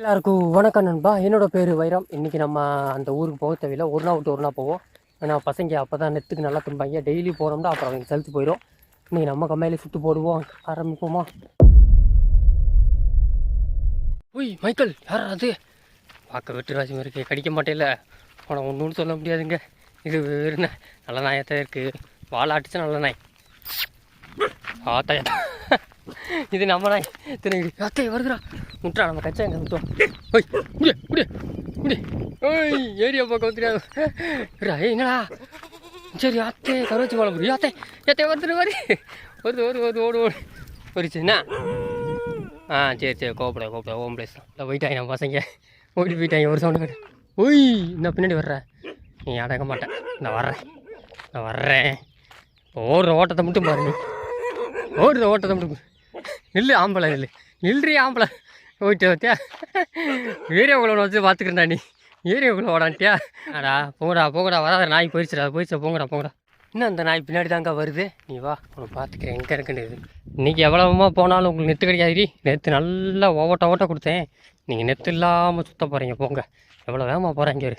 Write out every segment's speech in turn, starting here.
எல்லாருக்கும் வணக்கம் நண்பா. என்னோட பேர் வைரம். இன்றைக்கி நம்ம அந்த ஊருக்கு போக தேவையில்லை. ஒரு நாள் விட்டு ஒரு நாள் போவோம். ஏன்னா பசங்க அப்போ தான் நெத்துக்கு நல்லா தும்பாங்க டெய்லி போகிறோம்னா அப்புறம் அவங்க செலுத்து போயிடும் இன்றைக்கி நம்ம கம்மையில சுற்று போடுவோம். ஆரம்பிப்போமா? உய் மைக்கேல் யார் அது? பார்க்க வெட்டுராஜம் இருக்குது இருக்கு. கடிக்க மாட்டேல உனக்கு ஒன்றும் சொல்ல முடியாதுங்க. இது வேறு நல்ல நாயத்தான் இருக்குது வாழாட்டுச்சு நல்ல நாய். ஆத்தாயா இது நம்ம நாய் திரும்பி அத்தை வருதுடா முட்டா நம்ம கச்சா எங்கே முட்டோம் ஓய் முடிய முடிய முடிய ஓய் ஏரியா பக்கம் வந்துடாது ஏய் என்னடா? சரி அத்தை கருவச்சி போல முடியும் அத்தை அத்தை ஒருத்தர் மாதிரி ஒருத்தர் ஒரு ஒரு ஓடு ஓடு. வருச்சு ஆ சரி சரி கோப்பட கோப்பட ஓம் பிளேஸ் தான். இல்லை போயிட்டாங்க நம்ம பசங்க. ஓடி போயிட்டாங்க ஒரு சவுண்டு கேட்டேன் ஓய் நான் பின்னாடி வர்றேன் நீ அடங்க மாட்டேன் நான் வர்றேன். நான் வர்றேன். ஓடுற ஓட்டத்தை மட்டும் பாரு ஓடுற ஓட்டத்தை மட்டும் நில்லு ஆம்பளை நில்லு. நில்றி ஆம்பளை. போயிட்டு வத்தியா ஏரியாவுக்குள்ள வச்சு பார்த்துக்கிறேன்டா நீ. ஏரியாவுக்குள்ள ஓடான்ட்டியா அடா போங்கடா போங்கடா. வராத நாய் போயிடுச்சுடா போயிடுச்சு போங்கடா போங்கடா. இன்னும் அந்த நாய் பின்னாடி தாங்க வருது. நீ வா உன்னை பார்த்துக்கிறேன் எங்கே இருக்குன்னு இன்றைக்கி எவ்வளவுமா போனாலும் உங்களுக்கு நெத்து கிடைக்காதுடி. நேற்று நல்லா ஓவட்ட ஓட்ட கொடுத்தேன். நீங்கள் நெத்து இல்லாமல் சுத்த போகிறீங்க போங்க. எவ்வளோ வேகமாக போகிறாங்க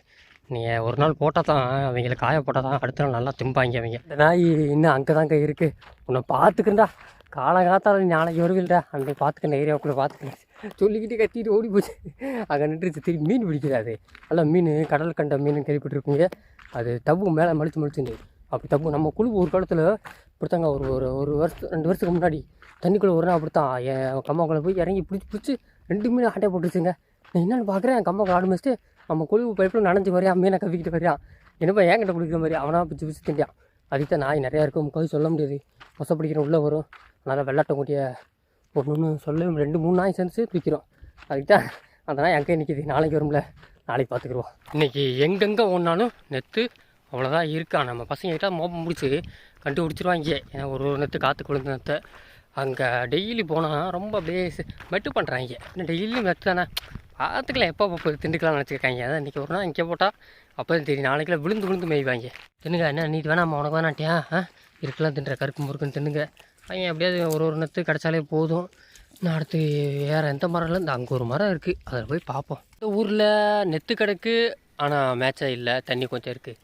நீங்கள் ஒரு நாள் போட்டால் தான் அவங்கள காய போட்டால் தான் அடுத்த நாள் நல்லா திம்பாங்க அவங்க. இந்த நாய் இன்னும் அங்கே தாங்க இருக்குது உன்னை பார்த்துக்கிறேன்டா காலகாத்தால நாளைக்கு வருவில்டா அங்கே பார்த்துக்கணும் ஏரியாவுக்குள்ளே பார்த்துக்கணும் சொல்லிக்கிட்டு கத்திட்டு ஓடி போச்சு. அங்கே நின்றுச்சு திரும்பி மீன் பிடிக்கிறாது நல்லா மீன் கடல் கண்ட மீன் கேள்விப்பட்டிருப்பீங்க. அது தப்பு மேலே மலிச்சு மலிச்சுண்டு அப்படி தப்பு நம்ம குழு ஒரு காலத்தில் இப்படித்தாங்க ஒரு ஒரு ஒரு வருஷம் ரெண்டு வருஷத்துக்கு முன்னாடி தண்ணிக்குள்ளே ஒரு நாள் அப்படித்தான். என் கம்மாக்குள்ளே போய் இறங்கி பிடிச்சி பிடிச்சி ரெண்டு மீன் ஆட்டை போட்டுருச்சுங்க. நான் என்னென்னு பார்க்குறேன் கம்மாக்குள்ள ஆடு வச்சுட்டு நம்ம குழு பைப்பில் நனைஞ்சு வரையா மீனை கவிக்கிட்டு வரையான் என்னப்பா என்கிட்ட பிடிக்கிற மாதிரி? அவனாக பிடிச்சி பிடிச்சி திண்டியான் அதுக்கு தான் நாய் நிறையா இருக்கும் முக்காவது சொல்ல முடியாது. மொசை பிடிக்கிற உள்ளே வரும். அதனால் வெள்ளாட்டம் கூட்டிய ஒன்று சொல்ல ரெண்டு மூணு நாய் சேர்ந்து தூக்கிறோம் அதுக்கு தான் அந்த நாய் அங்கே நிற்கிது நாளைக்கு வரும்ல. நாளைக்கு பார்த்துக்குருவோம் இன்றைக்கி எங்கெங்கே ஒன்றாலும் நெத்து அவ்வளோதான் இருக்கா. நம்ம பசங்கக்கிட்ட மோப்பம் முடிச்சு கண்டுபிடிச்சிருவாங்க. ஏன்னா ஒரு ஒரு நெத்து காற்று கொழுந்து நெத்தை. அங்கே டெய்லி போனால் ரொம்ப அப்படியே மெட்டு பண்ணுறாங்க இன்னும் டெய்லியும் மெத்து தானே. பார்த்துக்கலாம். எப்போ அப்போ திண்டுக்கலாம்னு நினச்சிருக்காங்க. அதான் இன்றைக்கி ஒரு நாள் இங்கே போட்டால் அப்போ தான் தெரியும். நாளைக்கெல்லாம் விழுந்து விழுந்து மேய்வாங்க. தின்னுங்க. என்ன நீட்டு வேணாம் உனக்கு வேணாட்டியா ஆ? இருக்கலாம் தின்ற. கருப்பு முறுக்குன்னு தின்னுங்க. பையன் எப்படியாவது ஒரு ஒரு நெத்து கிடச்சாலே போதும். நான் அடுத்து வேறு எந்த மரம் இல்லை. இந்த அங்கே ஒரு மரம் இருக்குது அதில் போய் பார்ப்போம். இந்த ஊரில் நெத்து கிடக்கு ஆனால் மேட்சை இல்லை. தண்ணி கொஞ்சம் இருக்குது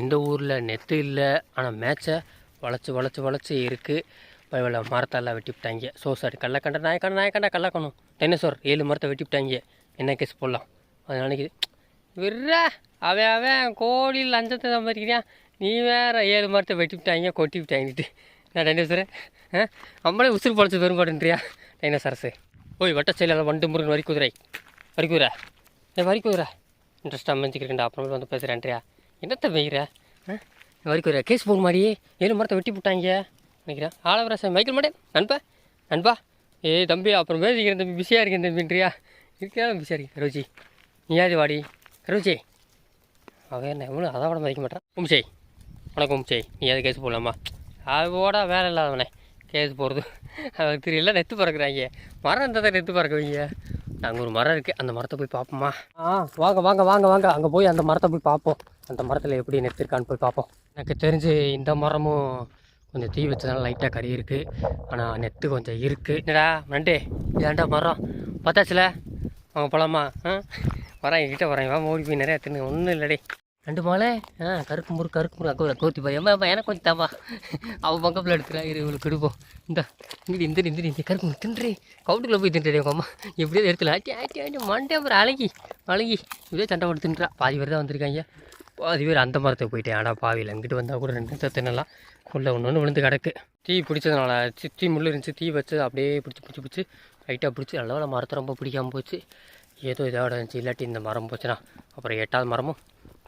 இந்த ஊரில் நெத்து இல்லை ஆனால் மேட்சை வளைச்சி வளைச்சி வளைச்சி இருக்குது பைவல மரத்தெல்லாம் வெட்டி விட்டாங்க. சோசாரி கள்ளக்கண்ட நாயக்கண்ட நாயக்கண்ட கள்ளக்கணும். டைனோசர் ஏழு மரத்தை வெட்டி விட்டாங்க. என்ன கேஸ் போடலாம்? அது நினைக்குது விட்றா. அவன் அவன் கோடியில் லஞ்சத்தை சம்பாதிக்கிறான் நீ வேறு ஏழு மரத்தை வெட்டி விட்டாங்க கொட்டி விட்டாங்கிட்டு நான் டைனோசரு. ஆ? நம்மளே உசுறு பழச்சு பெரும்பாடுன்றியா டைனோசரஸு ஓய் வட்ட செயலாளர் வண்டு முருகன் வரி குதிரை. வரி குதிரை. ஏ வரி குதிரை. இன்ட்ரெஸ்ட்டாக அமைஞ்சிக்கிறேன்டா அப்புறம் வந்து பேசுகிறேன்றியா என்னத்தை வெயிற? ஆ? வரி குதிரை. கேஸ் போக மாதிரி ஏழு மரத்தை வெட்டி விட்டாங்க நினைக்கிறேன். ஆளவராசன் மைக்கேல் மாட்டேன். நண்பா. நண்பா. ஏய் தம்பி அப்புறம் பேசிக்கிறேன் தம்பி? பிஸியாக இருக்கேன் தம்பின்றியா இருக்கா பிஸியாக இருக்கேன். கரோஜி. நீயாது வாடி? கரோஜி. அவன் என்ன எவ்வளோ அதை விட மதிக்க மாட்டேன். உம்சை வணக்கம் உம்சை நீ எது கேஸ் போடலாமா? அதோட வேலை இல்லாதவனே கேஸ் போகிறது அதுக்கு தெரியல நெத்து பறக்குறாங்க. மரம் இருந்தால் தான் நெத்து பறக்குவீங்க. அங்கே ஒரு மரம் இருக்குது அந்த மரத்தை போய் பார்ப்போமா? ஆ வாங்க வாங்க வாங்க வாங்க. அங்கே போய் அந்த மரத்தை போய் பார்ப்போம். அந்த மரத்தில் எப்படி நெத்து இருக்கான்னு போய் பார்ப்போம். எனக்கு தெரிஞ்சு இந்த மரமும் கொஞ்சம் தீ வச்சதுனால லைட்டாக கறி இருக்குது ஆனால் நெத்து கொஞ்சம் இருக்குது என்னடா நண்டே இதாண்டா மரம். பார்த்தாச்சுல? அவங்க போகலாமா ஆ? வரேன் என்கிட்ட வரேன் வா ஓடி போய் நிறையா தின்னு. ஒன்றும் இல்லடே. ரெண்டு மாலை? ஆ கருக்கு முறு கருக்கு முறு அக்கா கோத்தி பாய் எம்மா எனக்கு கொஞ்சம் தாப்பா அவள் பங்கப்பில் எடுக்கிறா இரு இவளுக்கு கொடுப்போம் இந்த இங்கிட்டு இந்த இந்த இந்த கருக்கு முறு தின்றே. கவுட்டுக்குள்ளே போய் தின்றே உங்கள் அம்மா. எப்படியாவது எடுத்துல ஆட்டி ஆட்டி ஆட்டி மண்டே அப்புறம் அழகி. அழகி. இப்படியே சண்டை போட்டு தின்றா. பாதி பேர் தான் வந்திருக்காங்க பாதி பேர் அந்த மரத்துக்கு போயிட்டேன். ஆனால் பாவியில் இங்கிட்டு வந்தால் கூட ரெண்டு நிமிஷம் தின்னலாம் உள்ளே ஒன்று ஒன்று விழுந்து கிடக்கு. தீ பிடிச்சதுனால சி- தீ முள் இருந்துச்சு. தீ வச்சு அப்படியே பிடிச்சி பிடிச்சி பிடிச்சி லைட்டாக பிடிச்சி நல்ல மரத்தை ரொம்ப பிடிக்காம போச்சு. ஏதோ இதோட இருந்துச்சு. இல்லாட்டி இந்த மரம் போச்சுன்னா. அப்புறம் எட்டாவது மரமும்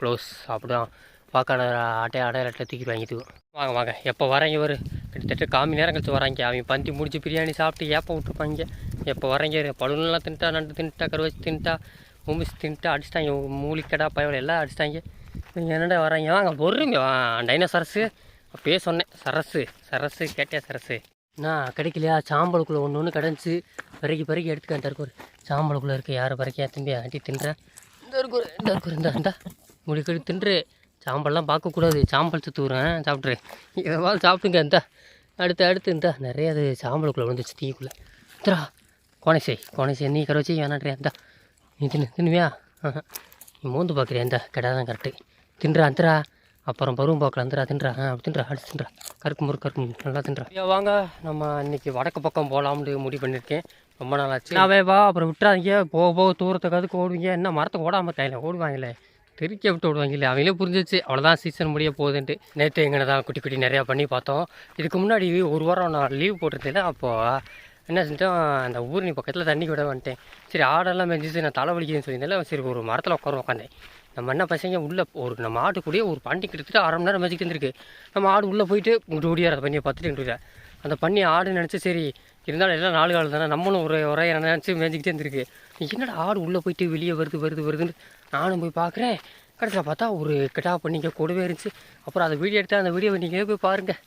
க்ளோஸ் அப்படிதான். பார்க்க அட்டை அடையாளத்தை தூக்கி வாங்கிட்டு வாங்க வாங்க எப்போ வரேன் ஒரு கிட்டத்தட்ட காமி நேரம் கழிச்சு வராங்க அவங்க பந்தி முடிச்சு பிரியாணி சாப்பிட்டு ஏப்பம் விட்டுருப்பாங்க. எப்போ வராங்க பழுனெல்லாம் தின்ட்டா நண்டு தின்ட்டா கருவச்சு தின்ட்டா முமிஸ் தின்ட்டா அடிச்சிட்டாங்க. மூலிக்கடா பயவில் எல்லாம் அடிச்சிட்டாங்க. நீங்கள் என்னடா வராங்க வாங்க பொறுங்க டைனோசரஸு அப்பயே சொன்னேன் சரஸு சரஸு கேட்டே சரசு. நான் கிடைக்கலையா? சாம்பலுக்குள்ளே ஒன்று ஒன்று கிடந்துச்சு பிறகு பிறகு எடுத்துக்கிட்டு இருக்கு ஒரு. சாம்பலுக்குள்ளே இருக்க யாரை பிறக்கியா திரும்பி ஆட்டி தின்றேன். இந்த இருக்கு இந்த இருக்கு இந்த. முடி கடி தின்று. சாம்பல்லாம் பார்க்கக்கூடாது. சாம்பல் சுற்றுறேன் சாப்பிட்ரு எதாவது சாப்பிட்டுங்க இந்த. அடுத்து அடுத்து இந்த. நிறைய அது சாம்பலுக்குள்ளே விழுந்துச்சு தீக்குள்ளே. இந்தா. கோணசை கோணைசை நீ கரை வச்சு வேணாட்றியா இந்த. நீ தின்னு தின்னுவியா? நீ மோந்து பார்க்குறியா இந்த? கடை தான் கரெக்டு தின்றா அந்தரா அப்புறம் பருவம் பார்க்கலாம் அந்தரா தின்றா. ஆ அப்படி தின்றா. அடுத்து தின்றா. கருக்கு முறு கருக்கு நல்லா தின்றா. ஐயா வாங்க. நம்ம இன்னைக்கு வடக்கு பக்கம் போகலாம்னு முடிவு பண்ணியிருக்கேன். ரொம்ப நாள் ஆச்சு நான் வா. அப்புறம் விட்டுறாதீங்க. போக போக தூரத்துக்கு ஓடுவீங்க. என்ன மரத்தை ஓடாமல் கையில் ஓடுவாங்களே. தெறிக்க விட்டு விடுவாங்களே அவங்களே புரிஞ்சிச்சு அவ்வளோதான் சீசன் முடிய போகுதுன்ட்டு. நேற்று எங்கே தான் குட்டி குட்டி நிறையா பண்ணி பார்த்தோம். இதுக்கு முன்னாடி ஒரு வாரம் நான் லீவ் போட்டிருந்தேன் அப்போது என்ன செஞ்சிட்டோம் அந்த ஊரணி பக்கத்தில் தண்ணி விட வந்துட்டேன். சரி ஆடெல்லாம் மெஞ்சிச்சு நான் தலை வலிக்குதுன்னு சொல்லியிருந்தேன் சரி ஒரு மரத்தில் உட்கார உட்காந்தேன் நம்ம என்ன பசங்க உள்ளே ஒரு நம்ம ஆடு கூடயே ஒரு பண்டி கிட்டத்தட்ட அரை மணி நேரம் மெஞ்சிக்கிட்டு இருந்திருக்கு. நம்ம ஆடு உள்ளே போயிட்டு இங்கிட்டு ஓடியார் அந்த பண்ணியை பார்த்துட்டு இங்கிட்டு அந்த பண்ணி ஆடு நினச்சி சரி இருந்தாலும் எல்லாம் நாலு கால் தானே நம்மளும் ஒரு ஒரே நினச்சி மேஞ்சிக்கிட்டே இருந்திருக்கு. என்னடா ஆடு உள்ளே போயிட்டு வெளியே வருது வருது வருதுன்னு நானும் போய் பார்க்குறேன். கடைசியில் பார்த்தா ஒரு கிட்டா பண்ணிங்க கூடவே இருந்துச்சு. அப்புறம் அதை வீடியோ எடுத்தால் அந்த வீடியோ நீங்கள் போய் பாருங்கள்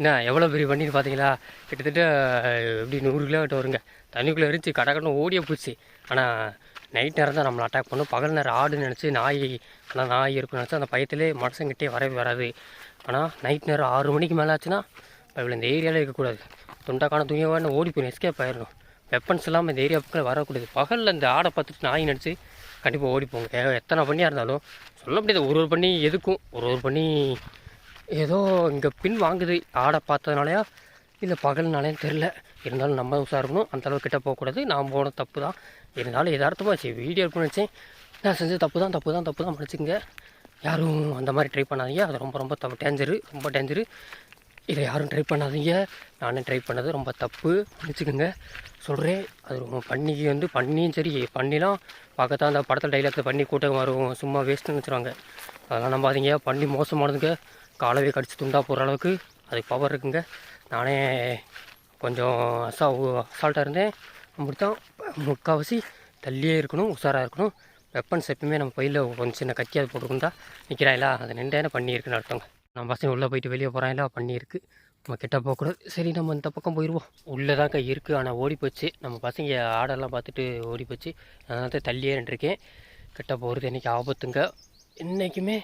என்ன எவ்வளோ பெரிய வண்டின்னு பார்த்தீங்களா கிட்டத்தட்ட எப்படி நூறு கிலோமீட்டர் வருங்க. தண்ணிக்குள்ளே இருந்துச்சு கடக்கடன்னு ஓடியே போச்சு. ஆனால் நைட் நேரம் தான் நம்மளை அட்டாக் பண்ணும். பகல் நேரம் ஆடுன்னு நினச்சி நாய் ஆனால் நாய் இருக்குன்னு நினச்சி அந்த பயத்திலே மனுஷங்கிட்டே வரவே வராது. ஆனால் நைட் நேரம் ஆறு மணிக்கு மேலே ஆச்சுன்னா இவ்வளோ இந்த ஏரியாவில் இருக்கக்கூடாது தொண்டாக்கான தூயவான்னு ஓடி போய் எஸ்கேப் ஆயிடணும். வெப்பன்ஸ் இல்லாமல் இந்த ஏரியா பக்கம் வரக்கூடாது. பகலில் இந்த ஆடை பார்த்துட்டு நாய் நினச்சி கண்டிப்பாக ஓடிப்போங்க எத்தனை பண்ணியாக இருந்தாலும் சொல்ல முடியாது. ஒரு ஒரு பண்ணி எதுக்கும். ஒரு ஒரு பண்ணி ஏதோ இங்கே பின் வாங்குது. ஆடை பார்த்ததுனாலயா? இல்லை பகல்னாலேயும் தெரில இருந்தாலும் நம்ம உஷாக இருக்கணும். அந்த கிட்டே போகக்கூடாது. நான் போன தப்பு தான் இருந்தாலும் எதார்த்தமாக சரி வீடியோ எடுக்கணும்னு நினச்சேன். நான் செஞ்ச தப்பு தான் தப்பு தான் தப்பு தான் மன்னிச்சுங்க யாரும் அந்த மாதிரி ட்ரை பண்ணாதீங்க. அது ரொம்ப ரொம்ப தப்பு. டேஞ்சரு ரொம்ப டேஞ்சரு இதை யாரும் ட்ரை பண்ணாதீங்க. நானே ட்ரை பண்ணது ரொம்ப தப்பு. மன்னிச்சுக்கோங்க. சொல்கிறேன் அது ரொம்ப பண்ணிக்கு வந்து பண்ணியும் சரி பண்ணிலாம் பார்க்கத்தான். அந்த படத்தில் டைலாக்ஸில் பண்ணி கூட்டம் வரும் சும்மா வேஸ்ட்டுன்னு வச்சுருவாங்க. அதெல்லாம் நம்பாதீங்க. பண்ணி மோசமானதுங்க. காலவே கடிச்சு துண்டாக போகிற அளவுக்கு அதுக்கு பவர் இருக்குங்க. நானே கொஞ்சம் அசா அசால்ட்டாக இருந்தேன். அப்படித்தான் முக்கால்வாசி தள்ளியே இருக்கணும் உஷாராக இருக்கணும். வெப்பன்ஸ் எப்பவுமே நம்ம பையில் கொஞ்சம் சின்ன கத்தியாவது போட்டுருந்தா நிற்கிறாங்களா அதை நின்றேன்னு பண்ணியிருக்குன்னு அடுத்தவங்க அர்த்தங்க நம்ம பசங்க உள்ளே போயிட்டு வெளியே போகிறாங்களா பண்ணியிருக்கு. நம்ம கிட்ட போகக்கூடாது சரி நம்ம இந்த பக்கம் போயிடுவோம் உள்ளே தாங்க இருக்குது ஆனால் ஓடி போச்சு. நம்ம பசங்க ஆடெல்லாம் பார்த்துட்டு ஓடி போச்சு. அதனால தான் தள்ளியே நின்றுருக்கேன். கிட்ட போகிறது இன்றைக்கி ஆபத்துங்க? என்றைக்குமே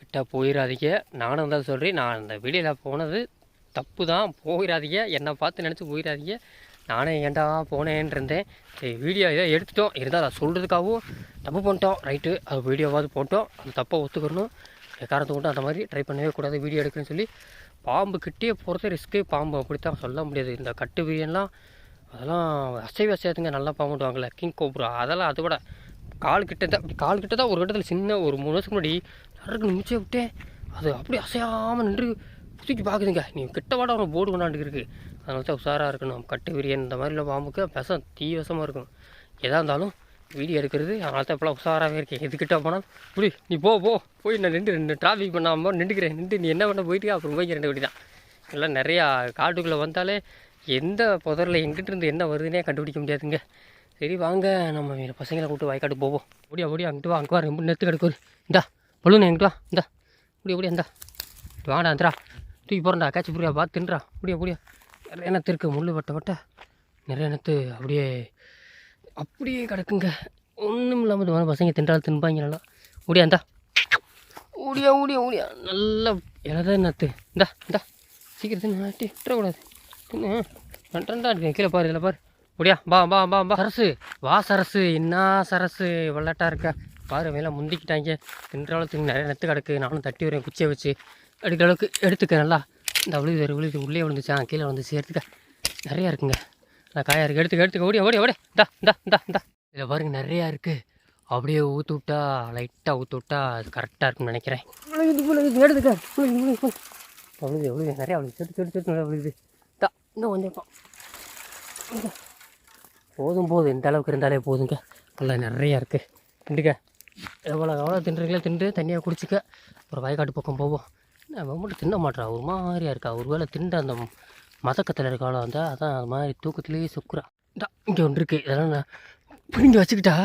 கிட்ட போயிடாதீங்க நானும் தான் சொல்கிறேன் நான் அந்த வீடியோவில் போனது தப்பு தான் போயிடாதீங்க என்னை பார்த்து நினச்சி போயிடாதீங்க நானே ஏன்டா போனேன்னு இருந்தேன். சரி வீடியோ இதை எடுத்துட்டோம். இருந்தால் அதை சொல்கிறதுக்காகவும் தப்பு பண்ணிட்டோம். ரைட்டு அது வீடியோவாவது போட்டோம். அந்த தப்பை ஒத்துக்கணும். காரணத்தை கொண்டு அந்த மாதிரி ட்ரை பண்ணவே கூடாது. வீடியோ எடுக்கணும்னு சொல்லி பாம்பு கிட்டே போகிறதே ரிஸ்க்கு பாம்பு அப்படித்தான் சொல்ல முடியாது. இந்த கட்டு பிரியன்லாம் அதெல்லாம் அசைவ அசையாதுங்க நல்லா பாம்பு கிங் கோப்ரா அதெல்லாம் அதை விட கால் கிட்ட தான் கால் கிட்ட தான் ஒரு கட்டத்தில் சின்ன ஒரு மூணு வருஷத்துக்கு முன்னாடி சரக்கு நிமிச்சே விட்டேன் அது அப்படியே அசையாமல் நின்று தூக்கி பார்க்குதுங்க நீ கிட்ட வாட அவனை போர்டு கொண்டாண்டு இருக்குது அதனால தான் உஷாராக இருக்கணும் கட்டு விரியன் இந்த மாதிரி உள்ள பாம்புக்கு விஷம் தீ விஷமாக இருக்கும். எதாக இருந்தாலும் வீடியோ எடுக்கிறது அதனால தான் இப்போலாம் உஷாராகவே இருக்கேன். எதுக்கிட்ட போனால் புடி நீ போ போ. போய் நான் நின்று ரெண்டு டிராஃபிக் பண்ணாமல் நின்றுக்கிறேன். நின்று நீ என்ன பண்ண போயிட்டு அப்புறம் போய் ரெண்டு வழி தான் எல்லாம் நிறையா காட்டுக்குள்ளே வந்தாலே எந்த புதரில் எங்கிட்டிருந்து என்ன வருதுன்னே கண்டுபிடிக்க முடியாதுங்க. சரி வாங்க. நம்ம பசங்களை கூப்பிட்டு வாய்க்காட்டு போவோம். ஓடியா ஓடியா அங்கிட்டு வா அங்கே வா. ரொம்ப நேரத்துக்கு கிடக்கு இந்தா. பலூன் எங்கிட்டா வா. இந்தா. ஓடியா ஓடியா இந்தா. வாடா இந்தரா தூக்கி போகிறேன்டா கேட்ச் புரியா பார்த்து தின்றா. ஓடியா முடியா நிறைய எண்ணத்து இருக்குது முள் வட்ட வட்ட. நிறைய எண்ணத்து அப்படியே அப்படியே கிடக்குங்க. ஒன்றும் இல்லாமல் இந்த மாதிரி பசங்க தின்றாலும் தின்பாங்க நல்லா. ஓடியா இந்தா. ஓடியா ஓடியா ஓடியா. நல்லா இலதான் நத்து இந்தா இந்தா. சீக்கிரம் நாட்டி விட்டுறக்கூடாது தின்னு. ரெண்டா இருக்கேன் கீழே பாரு இதில் பாரு. ஓடியா பா பா பா பா சரசு. வா சரசு. என்ன சரசு. விளாட்டா இருக்கா? பாரு மேலே முந்திக்கிட்டாங்க. தின்ற அளவுக்கு நிறைய நெத்து கிடக்கு. நானும் தட்டி வரேன் குச்சியை வச்சு. எடுக்கிற அளவுக்கு எடுத்துக்க நல்லா. இந்த விழுது வேறு விழுது உள்ளே விழுந்துச்சா. கீழே வந்துச்சு எடுத்துக்க. நிறையா இருக்குங்க. நல்லா காயா இருக்குது எடுத்துக்க எடுத்துக்க. ஓடியா ஓடியா ஓடியா இந்தா இந்தா இந்தா இந்தா. இதில் பாருங்க நிறையா இருக்குது அப்படியே ஊற்று விட்டா லைட்டாக ஊற்று விட்டா அது கரெக்டாக இருக்கும்னு நினைக்கிறேன். எடுத்துக்க. விழுகுது விழுகுது நிறையா விழுகுது செட்டு செட்டு செட்டு நிறையா விழுகுது தா இன்னும் கொஞ்சம். போதும் போதும். இந்த அளவுக்கு இருந்தாலே போதுங்க. நல்லா நிறையா இருக்குது திண்டுக்க எவ்வளோ எவ்வளோ தின்றீங்களோ தின்று தண்ணியாக குடிச்சிக்க. அப்புறம் வயக்காட்டு பக்கம் போவோம். நம்ம மட்டும் தின்ன மாட்டா ஒரு மாதிரியாக இருக்கா. ஒரு வேளை தின்ற அந்த மதக்கத்தில் இருக்காலும் அந்த அதான் அது மாதிரி தூக்கத்துலேயே சுக்குறா. இந்தா இங்கே ஒன்று இருக்குது இதெல்லாம் நான் பிடிங்கி வச்சுக்கிட்டா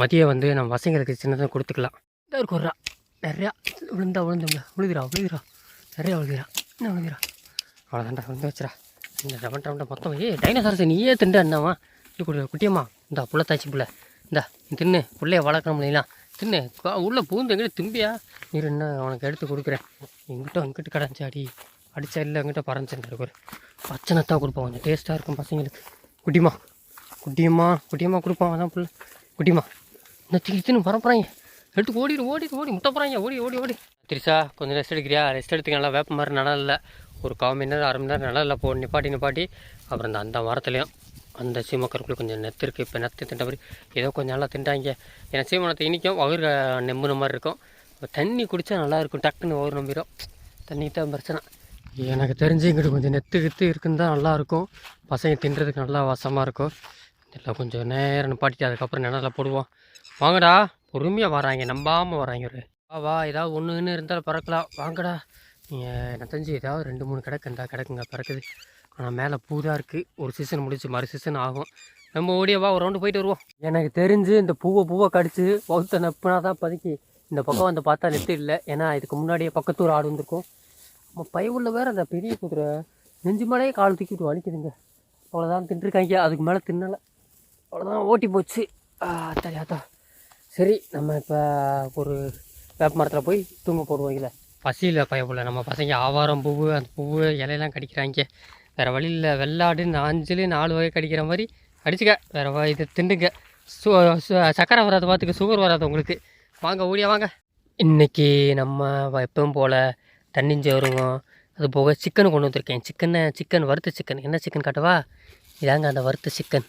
மதியம் வந்து நம்ம பசங்களுக்கு சின்னதாக கொடுத்துக்கலாம். இந்த ஒரு குர்ரா நிறையா. விழுந்தா விழுந்து விழுதுரா விழுதுரா நிறையா விழுதுரா என்ன விழுதுரா அவ்வளோதான்டா விழுந்து வச்சுரா இந்த டமன் டமன் மொத்தம் ஏ டைனோசாரஸ் நீயே திண்டு அண்ணாவா. இது குட்டியம்மா. இந்த புள்ள தாச்சி புள்ள. இந்த நீ தின்னு. பிள்ளைய வளர்க்கணும் இல்லைங்களா? தின்னு உள்ளே பூந்து எங்கிட்ட திரும்பியா? நீர் என்ன உனக்கு எடுத்து கொடுக்குறேன். எங்கிட்ட எங்கிட்ட கிடஞ்சாடி அடி அடிச்சா இல்லை எங்கிட்ட பறந்துச்சு இருக்கு. பச்சை நத்தா கொடுப்போம். கொஞ்சம் டேஸ்ட்டாக இருக்கும் பசங்களுக்கு. குட்டிமா குட்டியம்மா குட்டியம்மா கொடுப்போம். அதான் பிள்ளை குட்டிமா இந்த தின்னு பரப்புறாங்க. எடுத்து ஓடிடு ஓடி ஓடி. முட்டை போகிறாங்க ஓடி ஓடி ஓடி. திரிசா கொஞ்சம் ரெஸ்ட் எடுக்கிறியா? ரெஸ்ட் எடுத்துக்க நல்லா வேப்ப மாதிரி நல்லா இல்லை. ஒரு கால் மணி நேரம் அரை மணி நேரம் நல்லா இல்லை. போ நிப்பாட்டி நிப்பாட்டி. அப்புறம் இந்த அந்த மரத்துலேயும். அந்த சீமக்கருக்குள்ள கொஞ்சம் நெத்து இருக்குது இப்போ நெத்து தின்ற மாதிரி ஏதோ கொஞ்சம் நல்லா தின்றாங்க. ஏன்னா சீமனத்தை இனிக்கும் வயிறு நெம்புன மாதிரி இருக்கும். இப்போ தண்ணி குடித்தா நல்லாயிருக்கும் டக்குன்னு வயிறு நம்பிடும் தண்ணிக்கு தான் பிரச்சனை. எனக்கு தெரிஞ்சு இங்கிட்டு கொஞ்சம் நெத்து கித்து இருக்குன்னு தான் நல்லாயிருக்கும் பசங்க தின்றதுக்கு நல்லா வசமாக இருக்கும். இதெல்லாம் கொஞ்சம் நேரம் நிப்பாட்டிட்டு அதுக்கப்புறம் நிழலில் போடுவோம். வாங்கடா பொறுமையாக வராங்க நம்பாமல் வராங்க ஒரு வா வா ஏதாவது ஒன்று இருந்தாலும் பறக்கலாம். வாங்கடா. நீங்கள் எனக்கு தெரிஞ்சு ஏதாவது ரெண்டு மூணு கிடக்குண்டா கிடக்குங்க பறக்குது. ஆனால் மேலே பூ தான் இருக்குது ஒரு சீசன் முடிச்சு மறு சீசன் ஆகும். நம்ம ஓடிய வா ஒரு ரவுண்டு போயிட்டு வருவோம். எனக்கு தெரிஞ்சு இந்த பூவை பூவை கடிச்சு பௌத்த நப்புனா தான் பதுக்கி இந்த பக்கம் வந்து பார்த்தா நெத்து இல்லை. ஏன்னா இதுக்கு முன்னாடியே பக்கத்தூர் ஆடு வந்திருக்கும். நம்ம பயவுள்ள வேறு அந்த பெரிய குதிரை நெஞ்சு மேலேயே கால் தூக்கிட்டு வலிக்குதுங்க. அவ்வளோதான் தின்றுருக்காங்க அதுக்கு மேலே தின்னலை. அவ்வளோதான் ஓட்டி போச்சு. தெரியாதா சரி நம்ம இப்போ ஒரு வேப்ப மரத்தில் போய் தூங்க போடுவோம் இல்லை பசியில் பயப்புல நம்ம பசங்க ஆவாரம் பூவு அந்த பூவு இலையெல்லாம் கடிக்கிறாங்க. வேறு வழியில் வெள்ளாடு நாஞ்சல் நாலு வகை கடிக்கிற மாதிரி கடிச்சுக்க வேறு வ இது திண்டுங்க சு சு- சக்கரை வராத பார்த்துக்க சுகர் வராது உங்களுக்கு. வாங்க ஓடியா வாங்க. இன்றைக்கி நம்ம வ- எப்பவும் போல் தண்ணிஞ்சோறுங்க அது போக சிக்கன் கொண்டு வந்திருக்கேன். சிக்கனை சிக்கன் வறுத்த சிக்கன் என்ன சிக்கன் காட்டவா? இதாங்க அந்த வறுத்த சிக்கன்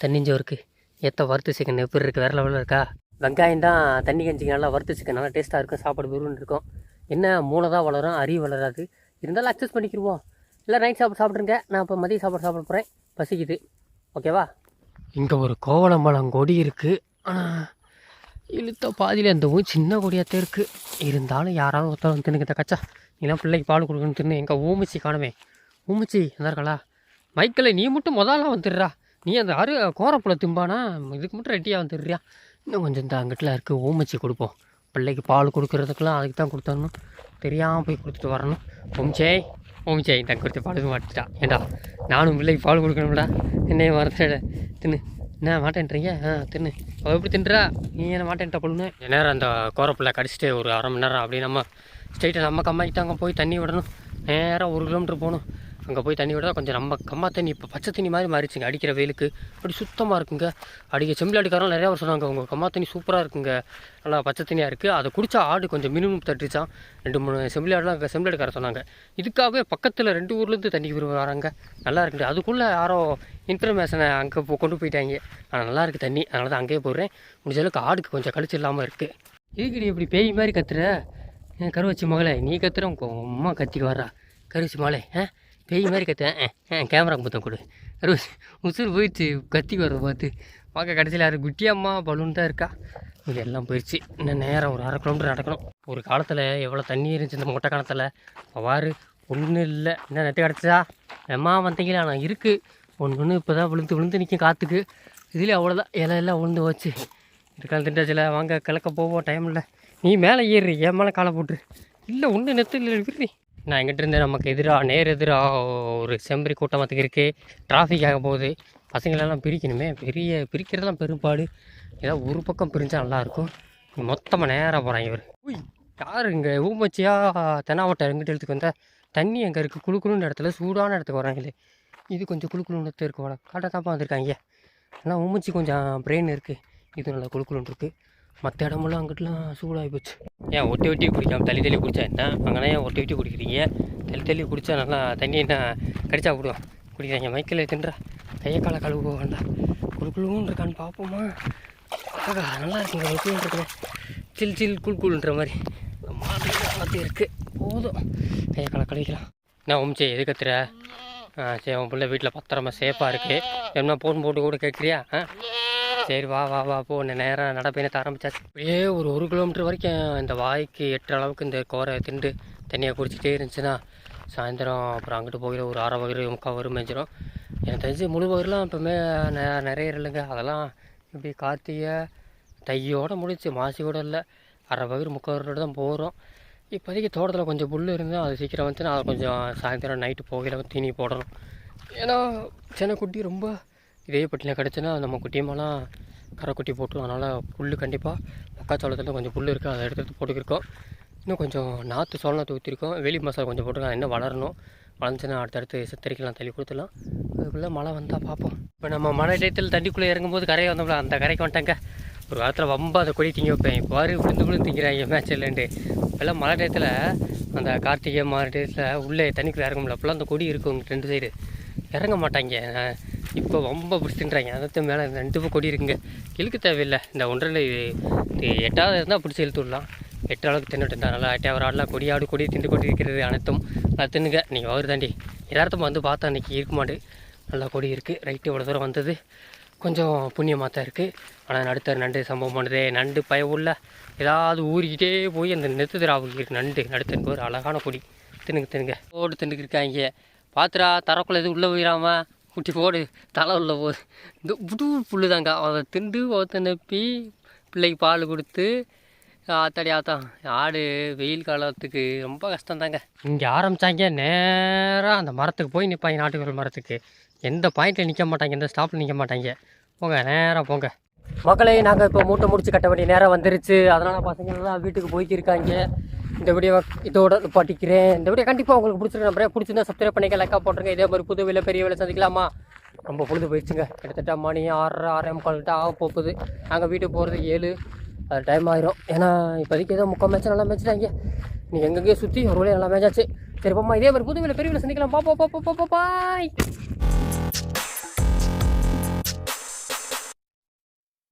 தண்ணிஞ்சோருக்கு ஏற்ற வறுத்த சிக்கன் எப்படி இருக்குது வேறு லெவலில் இருக்கா? வெங்காயம் தான் தண்ணி கஞ்சிக்கு நல்லா வறுத்த சிக்கன் நல்லா டேஸ்ட்டாக இருக்கும். சாப்பாடு விரும்புன்னு இருக்கும். என்ன? மூளை தான் வளரும் அறிவு வளராது. இருந்தாலும் அக்சஸ் பண்ணிக்கிடுவோம் இல்லை நைட் சாப்பிட சாப்பிட்ருங்க நான் இப்போ மதிய சாப்பாடு சாப்பிட போகிறேன் பசிக்குது. ஓகேவா? இங்கே ஒரு கோவளம்பழம் கொடி இருக்குது ஆனால் இழுத்த பாதியில் அந்த ஊர் சின்ன கொடியாத்தே இருக்குது இருந்தாலும் யாராவது ஒருத்தர் வந்து தின்னுக்கிட்ட கச்சா நீலாம் பிள்ளைக்கு பால் கொடுக்கணும் தின்னு எங்கள் ஊமிச்சி காணுமே. ஊமிச்சி என்ன இருக்காளா? மைக்கில் நீ மட்டும் முதல்ல வந்துடுறா. நீ அந்த அரு கோரப்புல திம்பானா இதுக்கு மட்டும் ரெட்டியாக வந்துடுறியா? இன்னும் கொஞ்சம் இந்த அங்கிட்டில் இருக்குது ஊமிச்சி கொடுப்போம். பிள்ளைக்கு பால் கொடுக்குறதுக்கெல்லாம் அதுக்கு தான் கொடுத்தரணும். தெரியாமல் போய் கொடுத்துட்டு வரணும். ஓமிச்சே ஓமிச்சே இந்த கொடுத்து பால் மாட்டிட்டான் ஏண்டா நானும் பிள்ளைக்கு பால் கொடுக்கணும்டா. என்னைய மறந்துட தின்னு. என்ன மாட்டேன்றீங்க? ஆ தின்னு. அவள் எப்படி தின்றா? நீ என்ன மாட்டேன்ட்ட பொண்ணு? நேரம் அந்த கோரப்பில் கடிச்சிட்டு ஒரு அரை மணி நேரம் அப்படியே நம்ம ஸ்ட்ரைட்டாக நம்ம கம்மாக்கிட்டாங்க போய் தண்ணி விடணும். நேராக ஒரு கிலோமீட்டர் போகணும். அங்கே போய் தண்ணி விட கொஞ்சம் நம்ம கம்மா தண்ணி இப்போ பச்சை தண்ணி மாதிரி மாறிச்சுங்க அடிக்கிற வெயிலுக்கு. அப்படி சுத்தமாக இருக்குங்க. அடிக்க செம்பிளாடிக்காரன் நிறையா பேர் சொன்னாங்க உங்கள் கம்மா தண்ணி சூப்பராக இருக்குங்க. நல்லா பச்சை தண்ணியாக இருக்குது அதை குடித்தா ஆடு கொஞ்சம் மினிமம் தட்டுச்சான் ரெண்டு மூணு செம்பிளாடுலாம் செம்பிளாடுக்காரன் சொன்னாங்க. இதுக்காகவே பக்கத்தில் ரெண்டு ஊர்லேருந்து தண்ணி வராங்க. நல்லா இருக்குது அதுக்குள்ளே யாரோ இன்ஃபர்மேஷனை அங்கே போ கொண்டு போயிட்டாங்க. ஆனால் நல்லா இருக்குது தண்ணி. அதனால தான் அங்கேயே போடுறேன். முடிஞ்ச அளவுக்கு ஆடுக்கு கொஞ்சம் கழிச்சு இல்லாமல் இருக்குது இதுக்கு நீ இப்படி பேய் மாதிரி கத்துற? என் கருவச்சி மகளே நீ கத்துற உங்க அம்மா கத்திக்கு வர்றா. கருவச்சி மகளே ஆ? பேய் மாதிரி கத்துவேன். கேமரா மொத்தம் கொடு. கருவச்சி உசுறு போயிடுச்சு. கத்தி வர்றத பார்த்து. பார்க்க கடைசியில் யார்? குட்டி அம்மா பலூன் தான் இருக்கா? இது எல்லாம் போயிடுச்சு இன்னும் நேரம் ஒரு அரை கிலோமீட்டர் நடக்கணும். ஒரு காலத்தில் எவ்வளோ தண்ணி இருந்துச்சு இந்த மொட்டை காலத்தில்? வாரு ஒன்றும் இல்லை. என்ன நெட்டு கிடச்சா எம்மா வந்தீங்களா? நான் இருக்குது ஒன்று ஒன்று இப்போ தான் விழுந்து விழுந்து நிற்கும் காற்றுக்கு இதுலேயே அவ்வளோதான் இலை எல்லாம் விழுந்து வச்சு இருக்கால் திண்டாச்சில் வாங்க கிழக்க போவோம். டைம் இல்லை. நீ மேலே ஏறு. என் மேலே காலை போட்டுரு. இல்லை ஒன்று நெத்து இல்லை. விரி நான் எங்கிட்ட இருந்து நமக்கு எதிராக நேர் எதிராக ஒரு செம்பரி கூட்டமத்துக்கு இருக்குது டிராஃபிக் ஆக போகுது. பசங்களெல்லாம் பிரிக்கணுமே. பெரிய பிரிக்கிறதெல்லாம் பெரும்பாடு. ஏதாவது ஒரு பக்கம் பிரிஞ்சால் நல்லாயிருக்கும் மொத்தமாக நேராக போகிறாங்க இவர். உய். யார் இங்கே? ஊமச்சியா? தெனாவட்டை எங்கிட்ட இடத்துக்கு வந்தால் தண்ணி எங்கே இருக்குது குளுக்குளுன்ற இடத்துல சூடான இடத்துக்கு வராங்களே. இது கொஞ்சம் குளுக்குளுன்னு இடத்துல இருக்கு வர காட்டாக தான்ப்பா வந்திருக்காங்க. ஆனால் ஊமச்சி கொஞ்சம் பிரெயின் இருக்குது இது நல்லா குளுக்குளுன்னு இருக்குது மற்ற இடமெல்லாம் அங்கிட்டலாம் சூடாகி போச்சு. ஏன் ஒட்டி ஒட்டி குடிக்காமல் தள்ளி தள்ளி குடிச்சா என்ன? அங்கே ஏன் ஒட்டி ஒட்டி குடிக்கிறீங்க? தள்ளி தள்ளி குடித்தா நல்லா தண்ணி என்ன கடிச்சா விடுவோம் குடிக்கிறாங்க. மைக்கில் தின்றா. கையை காலை கழுவு வேண்டாம். குளுக்குளுன்னு இருக்கான்னு பார்ப்போமா? ஆகா நல்லா இருக்குங்க. குளுக்குளுன்னு இருக்குங்க சில் சில் குழுக்குழுன்ற மாதிரி. மாதிரி மாதிரி இருக்குது போதும். கையை காலை கழுவிக்கலாம். நான் உம்ச்சி எது கத்துற ஆ சரி உன் பிள்ளை வீட்டில் பத்திரமா சேஃபாக இருக்குது என்ன ஃபோன் போட்டு கூட கேட்குறியா? ஆ? சரி வா வா வா போ. நேரம் நடப்பயணத்தை ஆரம்பிச்சாச்சு. அப்படியே ஒரு ஒரு கிலோமீட்டர் வரைக்கும் இந்த வாய்க்கு எட்டுற அளவுக்கு இந்த கோரை திண்டு தண்ணியை குடிச்சிட்டே இருந்துச்சுன்னா சாயந்தரம் அப்புறம் அங்கிட்டு போகிற ஒரு அரை வயிறு முக்கால் வரும் மேய்ஞ்சிரும் எனக்கு தெரிஞ்சு முழு வயிறுலாம் இப்போமே நெ- நிறைய இல்லைங்க. அதெல்லாம் இப்படி கார்த்திகை தையோட முடிச்சு மாசி கூட இல்லை. அரை வகுறு முக்கால் தான் போகிறோம் இப்போதைக்கு தோட்டத்தில் கொஞ்சம் புல் இருந்தால் அது சீக்கிரம் வந்துச்சுன்னா அதை கொஞ்சம் சாயந்தரம் நைட்டு போகிற தீனி போடணும். ஏன்னா சின்ன குட்டி ரொம்ப இதே பட்டியில் கிடச்சுன்னா நம்ம குட்டியமெல்லாம் கரை குட்டி போட்டுரும். அதனால் புல் கண்டிப்பாக மக்காச்சோளத்தில் கொஞ்சம் புல் இருக்குது அதை எடுத்து எடுத்து போட்டுக்கிருக்கோம். இன்னும் கொஞ்சம் நாற்று சோளத்தை ஊற்றிருக்கோம் வெளி மசாலா கொஞ்சம் போட்டுருக்கோம் இன்னும் வளரணும்? வளர்ந்துச்சுன்னா அடுத்தடுத்து சித்தரிக்கலாம் தள்ளி கொடுத்துலாம் அதுக்குள்ளே மழை வந்தால் பார்ப்போம். இப்போ நம்ம மழை டயத்தில் தண்ணிக்குள்ளே இறங்கும்போது கரையை வந்தோம்ல அந்த கரைக்கு வந்துட்டாங்க. ஒரு காலத்தில் ரொம்ப அதை கொடி திங்க வைப்பேன். இப்போ பாரு விழுந்து விழுந்து திங்கிறாங்க மேட்ச் இல்லைன்ட்டு இப்போல்லாம் மழை டயத்தில் அந்த கார்த்திகை மாறு டயத்தில் உள்ளே தண்ணிக்குள்ளே இறங்கும்ல அப்போல்லாம் அந்த கொடி இருக்கும் ரெண்டு சைடு இறங்க மாட்டாங்க. இப்போ ரொம்ப பிடிச்சின்றாங்க. அதுக்கு மேலே ரெண்டு பக்கம் கொடி இருக்குங்க. கிழக்கு தேவையில்லை. இந்த ஒன்றரை இது எட்டாவது இருந்தால் பிடிச்சி இழுத்து விடலாம். எட்டு அளவுக்கு தின்னுட்டு இருந்தா நல்லா எட்டாவது ஆடலாம் கொடியாடு கொடி திண்டு கொண்டு இருக்கிறது அனைத்தும். நல்லா தின்னுங்க. நீங்கள் அவர் தாண்டி யதார்த்தமாக வந்து பார்த்தா அன்றைக்கி இருக்க நல்லா கொடி இருக்குது ரைட்டு இவ்வளோ தூரம் வந்தது. கொஞ்சம் புண்ணியமாக தான் இருக்குது ஆனால் நடுத்தர் நண்டு சம்பவம் பண்ணுதே. நண்டு பய உள்ள ஏதாவது ஊறிக்கிட்டே போய் அந்த நெத்து திராவுக்கு நண்டு. நடுத்தருக்கு ஒரு அழகான கொடி. தின்னுங்க தின்னுங்க. ஓடு தின்னுக்கு இருக்காங்க. பாத்துரா தரக்குள்ள எதுவும் உள்ளே போயிடாமல் குட்டி போடு தலை உள்ள போகுது இந்த புது புல்லு தாங்க அதை திண்டு ஒருத்த நப்பி பிள்ளைக்கு பால் கொடுத்து ஆத்தாடி ஆத்தான் ஆடு வெயில் காலத்துக்கு ரொம்ப கஷ்டம் தாங்க இங்கே ஆரம்பித்தாங்க நேராக அந்த மரத்துக்கு போய் நிற்பாங்க நாட்டுக்கோள் மரத்துக்கு. எந்த பாயிண்டில் நிற்க மாட்டாங்க எந்த ஸ்டாப்பில் நிற்க மாட்டாங்க. போங்க நேராக போங்க. மக்களே நாங்கள் இப்போ மூட்டை முடிச்சு கட்ட வேண்டிய நேரம் வந்துருச்சு. அதனால் பசங்க எல்லாம் வீட்டுக்கு போய்க்கிருக்காங்க. இந்த வீடியோ இதோட பாட்டிக்கிறேன் இந்த வீடியோ கண்டிப்பாக உங்களுக்கு பிடிச்சிருக்கு நம்புறேன். பிடிச்சிருந்தா சப்ஸ்கிரைப் பண்ணிக்க லைக்கா போட்டுருங்க. இதே மாதிரி புது வேலை பெரிய வேலை சந்திக்கலாமா? ரொம்ப பொழுது போயிடுச்சுங்க. கிட்டத்தட்ட மணி ஆறரை ஆறே முக்கால்கிட்ட ஆக போகுது. நாங்கள் வீட்டுக்கு போகிறது ஏழு அது டைம் ஆயிரும். ஏன்னா இப்போதைக்கு ஏதோ முக்கால் மேட்ச் நல்லா மேட்ச்ட்டாங்க நீ எங்கெங்கேயோ சுற்றி ஒரு வழியாக நல்லா மேட்ச் சரி போம்மா. இதே மாதிரி புது வேலை பெரிய வேலை சந்திக்கலாம். பாப்பா பாப்பா பாப்பா பாய்